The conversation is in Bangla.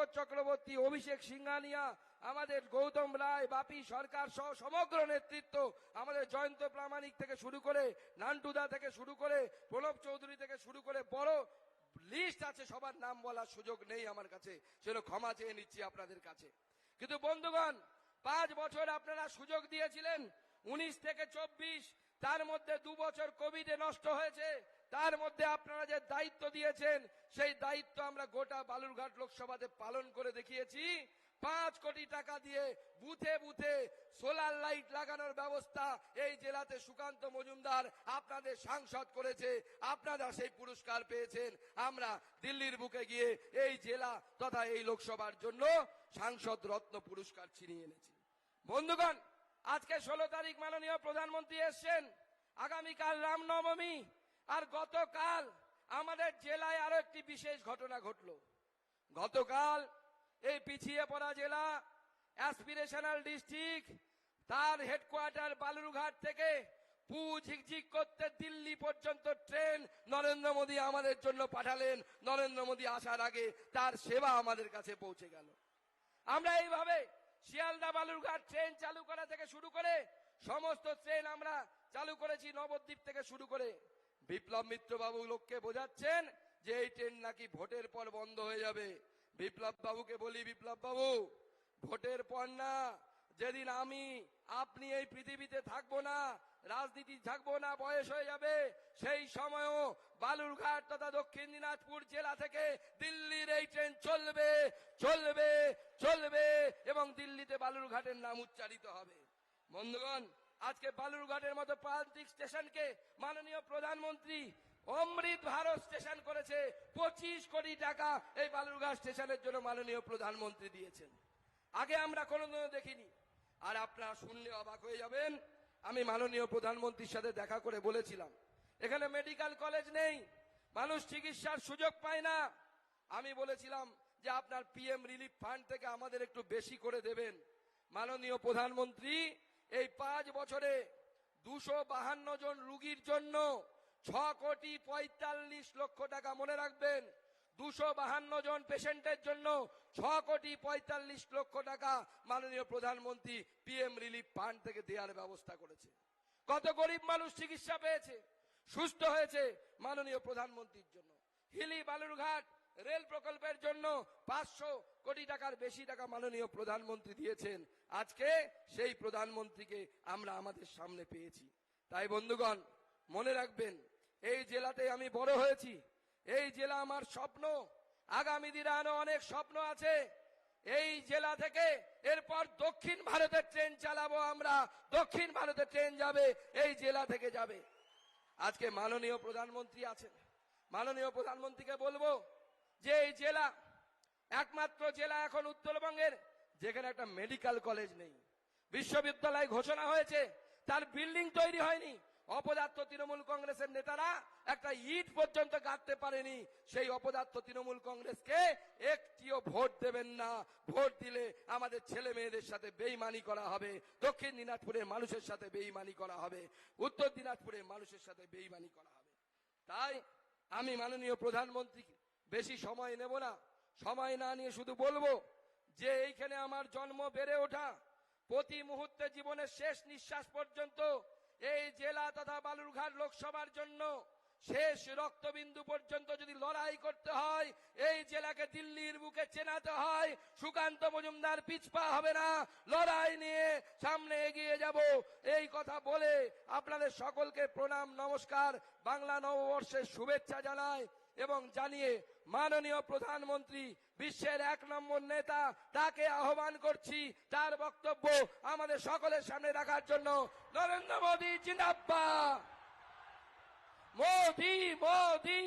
পঙ্কজ চক্রবর্তী অভিষেক সিংহানিয়া আমাদের গৌতম রায়, বাপি সরকার সহ সমগ্র নেতৃত্ব আমাদের জয়ন্ত প্রামাণিক থেকে শুরু করে, নান্টুদা থেকে শুরু করে, প্রণব চৌধুরী থেকে শুরু করে, বড় লিস্ট আছে, সবার নাম বলার সুযোগ নেই আমার কাছে। সেটা ক্ষমা চেয়ে নিচ্ছি আপনাদের কাছে। কিন্তু বন্ধুগণ, পাঁচ বছর আপনারা সুযোগ দিয়েছিলেন, উনিশ থেকে চব্বিশ তার মধ্যে দু বছর কোভিডে নষ্ট হয়েছে। তার মধ্যে আপনারা যে দায়িত্ব দিয়েছেন, সেই দায়িত্ব আমরা গোটা বালুরঘাট লোকসভাতে পালন করে দেখিয়েছি। পাঁচ কোটি টাকা দিয়ে বুথে বুথে সোলার লাইট লাগানোর ব্যবস্থা এই জেলাতে সুকান্ত মজুমদার আপনাদের সাংসদ করেছে। আপনারা সেই পুরস্কার পেয়েছেন। আমরা দিল্লির বুকে গিয়ে এই জেলা তথা এই লোকসভার জন্য সাংসদ রত্ন পুরস্কার ছিনিয়ে এনেছি। বন্ধুগণ আজকে ষোলো তারিখ মাননীয় প্রধানমন্ত্রী এসছেন, আগামীকাল রামনবমী, আর গতকাল আমাদের জেলায় আরও একটি বিশেষ ঘটনা ঘটলো। গতকাল এই পিছিয়ে পড়া জেলা অ্যাসপিরেশনাল ডিস্ট্রিক্ট, তার হেডকোয়ার্টার বালুরঘাট থেকে পু ঝিকঝিক করতে দিল্লি পর্যন্ত ট্রেন নরেন্দ্র মোদী আমাদের জন্য পাঠালেন। নরেন্দ্র মোদী আসার আগে তার সেবা আমাদের কাছে পৌঁছে গেল। আমরা এইভাবে শিয়ালদা বালুরঘাট ট্রেন চালু করা থেকে শুরু করে সমস্ত ট্রেন আমরা চালু করেছি নবদ্বীপ থেকে শুরু করে। বিপ্লব মিত্র বাবু লোককে বোঝাচ্ছেন যে এই ট্রেন নাকি ভোটের পর বন্ধ হয়ে যাবে। বিপ্লব বাবুকে বলি, বিপ্লব বাবু, ভোটের পর না, যেদিন আমি, আপনি এই পৃথিবীতে থাকব না রাজনীতি থাকব না, বয়স হয়ে যাবে। সেই সময়ও বালুরঘাট তথা দক্ষিণ দিনাজপুর জেলা থেকে দিল্লির এই ট্রেন চলবে চলবে চলবে এবং দিল্লিতে বালুরঘাটের নাম উচ্চারিত হবে। বন্ধুগণ, আজকে বালুরঘাটের মতো প্রান্তিক স্টেশনকে মাননীয় প্রধানমন্ত্রী অমৃত ভারত স্টেশন করেছে। পঁচিশ কোটি টাকা এই বালুরঘাট স্টেশনের জন্য মাননীয় প্রধানমন্ত্রী দিয়েছেন। আগে আমরা কোনোদিনও দেখিনি। আর আপনারা শুনলে অবাক হয়ে যাবেন আমি মাননীয় প্রধানমন্ত্রীর সাথে দেখা করে বলেছিলাম, এখানে মেডিকেল কলেজ নেই, মানুষ চিকিৎসার সুযোগ পায় না। আমি বলেছিলাম যে আপনার পিএম রিলিফ ফান্ড থেকে আমাদের একটু বেশি করে দেবেন। মাননীয় প্রধানমন্ত্রী, এই পাঁচ বছরে দুশো বাহান্ন জন রুগীর জন্য ছ কোটি পঁয়তাল্লিশ লক্ষ টাকা মনে রাখবেন। দুশো বাহান্ন জন পেশেন্টের জন্য ছ কোটি পঁয়তাল্লিশ লক্ষ টাকা মাননীয় প্রধানমন্ত্রী পিএম রিলিফ ফান্ড থেকে দেওয়ার ব্যবস্থা করেছে। কত গরিব মানুষ চিকিৎসা পেয়েছে, সুস্থ হয়েছে মাননীয় প্রধানমন্ত্রীর জন্য। হিলি বালুরঘাট রেল প্রকল্পের জন্য পাঁচশো কোটি টাকার বেশি টাকা মাননীয় প্রধানমন্ত্রী দিয়েছেন। আজকে সেই প্রধানমন্ত্রীকে আমরা আমাদের সামনে পেয়েছি। তাই বন্ধুগণ, মনে রাখবেন, এই জেলাতে আমি বড় হয়েছি। এই জেলা আমার স্বপ্ন। আগামী দিনে আরও অনেক স্বপ্ন আছে। এই জেলা থেকে এরপর দক্ষিণ ভারতের ট্রেন চালাবো আমরা। দক্ষিণ ভারতের ট্রেন যাবে, এই জেলা থেকে যাবে। আজকে মাননীয় প্রধানমন্ত্রী আছেন। মাননীয় প্রধানমন্ত্রীকে বলব যে এই জেলা একমাত্র জেলা এখন উত্তরবঙ্গের, যেখানে একটা মেডিকেল কলেজ নেই। বিশ্ববিদ্যালয় ঘোষণা হয়েছে, তার বিল্ডিং তৈরি হয়নি। অপদার্থ তৃণমূল কংগ্রেসের নেতারা একটা ইট পর্যন্ত গাঁথতে পারেনি। সেই অপদার্থ তৃণমূল কংগ্রেসকে একটিও ভোট দেবেন না। ভোট দিলে আমাদের ছেলে মেয়েদের সাথে বেইমানি করা হবে। দক্ষিণ দিনাজপুরের মানুষের সাথে বেইমানি করা হবে। উত্তর দিনাজপুরের মানুষের সাথে বেইমানি করা হবে। তাই আমি মাননীয় প্রধানমন্ত্রী, বেশি সময় নেব না। সময় না নিয়ে শুধু বলব যে এইখানে আমার জন্ম বেড়ে ওঠা। প্রতি মুহূর্তে জীবনের শেষ নিঃশ্বাস পর্যন্ত এই জেলা তথা বালুরঘাট লোকসভার জন্য শেষ রক্তবিন্দু পর্যন্ত যদি লড়াই করতে হয়, এই জেলাকে দিল্লির বুকে চেনাতে হয়, সুকান্ত মজুমদার পিছপা হবে না, লড়াই নিয়ে সামনে এগিয়ে যাব। এই কথা বলে আপনাদের সকলকে প্রণাম, নমস্কার, বাংলা নববর্ষের শুভেচ্ছা জানাই। এবং জানিয়ে মাননীয় প্রধানমন্ত্রী, বিশ্বের এক নম্বর নেতা, তাকে আহ্বান করছি, তার বক্তব্য আমাদের সকলের সামনে রাখার জন্য। নরেন্দ্র মোদী জিন্দাবাদ! মোদি মোদি!